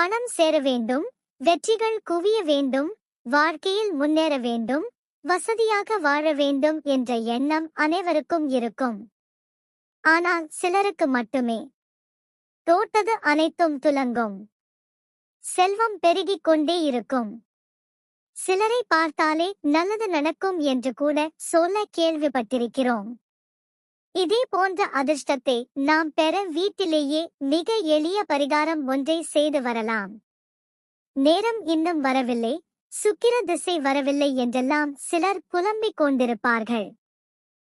பணம் சேர வேண்டும் வெற்றிகள் குவிய வேண்டும் வாழ்க்கையில் முன்னேற வேண்டும் வசதியாக வாழ வேண்டும் என்ற எண்ணம் அனைவருக்கும் இருக்கும். ஆனால் சிலருக்கு மட்டுமே. தோட்டது அனைத்தும் துலங்கும். செல்வம் பெருகிக் கொண்டே இருக்கும். சிலரை பார்த்தாலே நல்லது நடக்கும் என்று கூட சொல்ல கேள்விப்பட்டிருக்கிறோம். இதே போன்ற அதிர்ஷ்டத்தை நாம் பெற வீட்டிலேயே மிக எளிய பரிகாரம் ஒன்றை செய்து வரலாம். நேரம் இன்னும் வரவில்லை. சுக்கிர திசை வரவில்லை என்றெல்லாம் சிலர் புலம்பிக் கொண்டிருப்பார்கள்.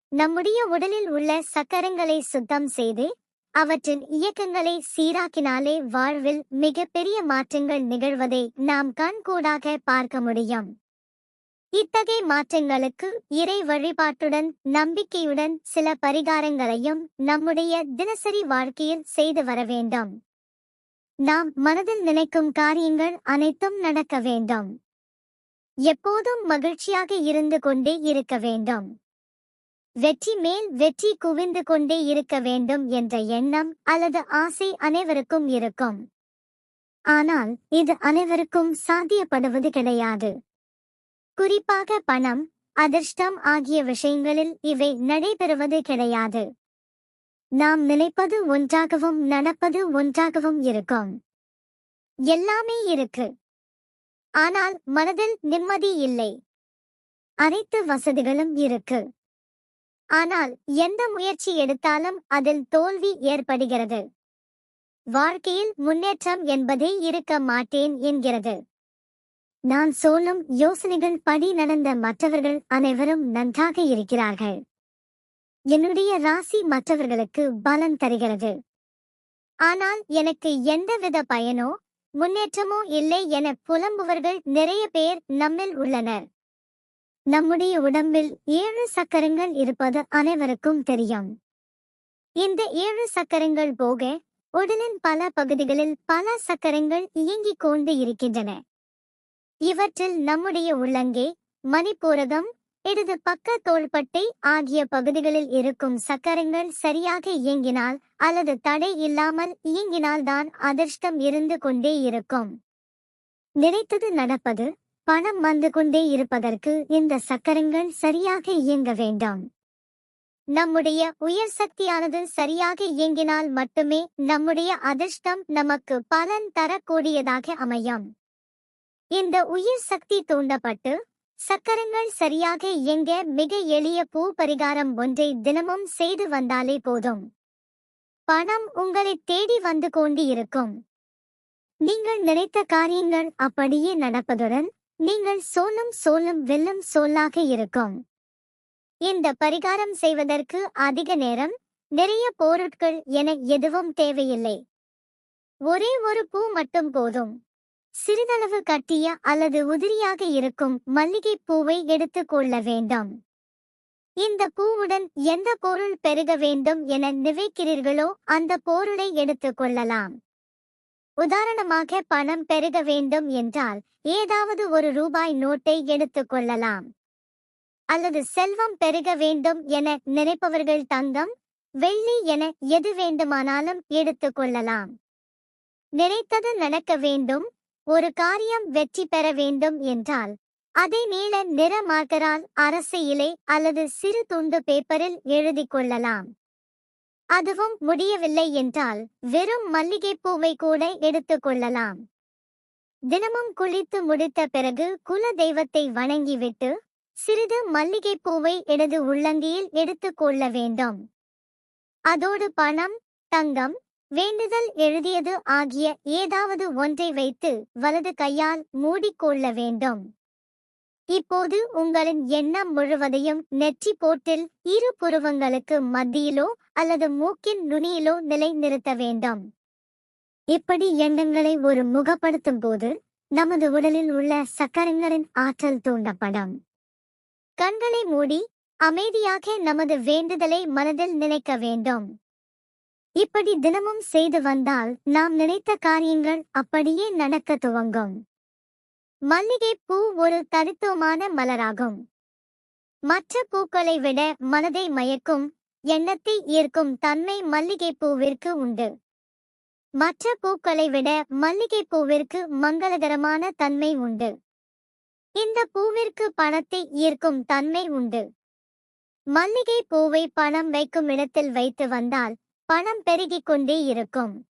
நம்முடைய உடலில் உள்ள சக்கரங்களை சுத்தம் செய்து அவற்றின் இயக்கங்களை சீராக்கினாலே வாழ்வில் மிகப்பெரிய மாற்றங்கள் நிகழ்வதை நாம் கண்கூடாக பார்க்க முடியும். இத்தகைய மாற்றங்களுக்கு இறை வழிபாட்டுடன் நம்பிக்கையுடன் சில பரிகாரங்களையும் நம்முடைய தினசரி வாழ்க்கையில் செய்து வர வேண்டும். நாம் மனதில் நினைக்கும் காரியங்கள் அனைத்தும் நடக்க வேண்டும். எப்போதும் மகிழ்ச்சியாக இருந்து கொண்டே இருக்க வேண்டும். வெற்றி மேல் வெற்றி குவிந்து கொண்டே இருக்க வேண்டும் என்ற எண்ணம் அல்லது ஆசை அனைவருக்கும் இருக்கும். ஆனால் இது அனைவருக்கும் சாத்தியப்படுவது கிடையாது. குறிப்பாக பணம் அதிர்ஷ்டம் ஆகிய விஷயங்களில் இவை நடைபெறுவது கிடையாது. நாம் நினைப்பது ஒன்றாகவும் நடப்பது ஒன்றாகவும் இருக்கும். எல்லாமே இருக்கு. ஆனால் மனதில் நிம்மதி இல்லை. அனைத்து வசதிகளும் இருக்கு. ஆனால் எந்த முயற்சி எடுத்தாலும் அதில் தோல்வி ஏற்படுகிறது. வாழ்க்கையில் முன்னேற்றம் என்பதே இருக்க மாட்டேன் என்கிறது. நான் சொல்லும் யோசனைகள் படி நடந்த மற்றவர்கள் அனைவரும் நன்றாக இருக்கிறார்கள். என்னுடைய ராசி மற்றவர்களுக்கு பலன் தருகிறது. ஆனால் எனக்கு எந்தவித பயனோ முன்னேற்றமோ இல்லை என புலம்புவர்கள் நிறைய பேர் நம்மில் உள்ளனர். நம்முடைய உடம்பில் ஏழு சக்கரங்கள் இருப்பது அனைவருக்கும் தெரியும். இந்த ஏழு சக்கரங்கள் போக உடலின் பல பகுதிகளில் பல சக்கரங்கள் இயங்கிக் கொண்டு இருக்கின்றன. இவற்றில் நம்முடைய உள்ளங்கை மணிப்பூரகம் இடது பக்க தோள்பட்டை ஆகிய பகுதிகளில் இருக்கும் சக்கரங்கள் சரியாக இயங்கினால் அல்லது தடை இல்லாமல் இயங்கினால் தான் அதிர்ஷ்டம் இருந்து கொண்டே இருக்கும். நினைத்தது நடப்பது பணம் வந்து கொண்டே இருப்பதற்கு இந்த சக்கரங்கள் சரியாக இயங்க வேண்டும். நம்முடைய உயர் சக்தியானது சரியாக இயங்கினால் மட்டுமே நம்முடைய அதிர்ஷ்டம் நமக்கு பலன் தரக்கூடியதாக அமையும். இந்த உயிர் சக்தி தூண்டப்பட்டு சக்கரங்கள் சரியாக இயங்க மிக எளிய பூ பரிகாரம் ஒன்றை தினமும் செய்து வந்தாலே போதும். பணம் உங்களை தேடி வந்து கொண்டு இருக்கும் நீங்கள் நினைத்த காரியங்கள் அப்படியே நடப்பதுடன் நீங்கள் சோலும் சோலும் வெல்லும் சோலாக இருக்கும். இந்த பரிகாரம் செய்வதற்கு அதிக நேரம் நிறைய பொருட்கள் என எதுவும் தேவையில்லை. ஒரே ஒரு பூ மட்டும் போதும். சிறிதளவு கட்டிய அல்லது உதிரியாக இருக்கும் மல்லிகை பூவை எடுத்துக் கொள்ள வேண்டும். இந்த பூவுடன் எந்த பொருள் பெருக வேண்டும் என நினைக்கிறீர்களோ அந்த பொருளை எடுத்துக் கொள்ளலாம். உதாரணமாக பணம் பெருக வேண்டும் என்றால் ஏதாவது ஒரு ரூபாய் நோட்டை எடுத்துக் கொள்ளலாம். அல்லது செல்வம் பெருக வேண்டும் என நினைப்பவர்கள் தங்கம் வெள்ளி என எது வேண்டுமானாலும் எடுத்துக் கொள்ளலாம். நினைத்தது நடக்க வேண்டும் ஒரு காரியம் வெற்றி பெற வேண்டும் என்றால் அதை நீல நிற மார்க்கரால் அரசு இலை அல்லது சிறு துண்டு பேப்பரில் எழுதிக் கொள்ளலாம். அதுவும் முடியவில்லை என்றால் வெறும் மல்லிகைப்பூவை கூட எடுத்துக் கொள்ளலாம். தினமும் குளித்து முடித்த பிறகு குல தெய்வத்தை வணங்கிவிட்டு சிறிது மல்லிகைப்பூவை இடது உள்ளங்கியில் எடுத்துக் கொள்ள வேண்டும். அதோடு பணம் தங்கம் வேண்டுதல் எழுதியது ஆகிய ஏதாவது ஒன்றை வைத்து வலது கையால் மூடிக்கொள்ள வேண்டும். இப்போது உங்களின் எண்ணம் முழுவதையும் நெற்றி போட்டில் இரு புருவங்களுக்கு மத்தியிலோ அல்லது மூக்கின் நுனியிலோ நிலைநிறுத்த வேண்டும். இப்படி எண்ணங்களை ஒரு முகப்படுத்தும் போது நமது உடலில் உள்ள சக்கரங்களின் ஆற்றல் தூண்டப்படும். கண்களை மூடி அமைதியாக நமது வேண்டுதலை மனதில் நினைக்க வேண்டும். இப்படி தினமும் செய்து வந்தால் நாம் நினைத்த காரியங்கள் அப்படியே நடக்க துவங்கும். மல்லிகை பூ ஒரு தனித்துவமான மலராகும். மற்ற பூக்களை விட மனதை மயக்கும் எண்ணத்தை ஈர்க்கும் தன்மை மல்லிகை பூவிற்கு உண்டு. மற்ற பூக்களை விட மல்லிகை பூவிற்கு மங்களகரமான தன்மை உண்டு. இந்த பூவிற்கு பணத்தை ஈர்க்கும் தன்மை உண்டு. மல்லிகை பூவை பணம் வைக்கும் இடத்தில் வைத்து வந்தால் பணம் பெருகிக் கொண்டே இருக்கும்.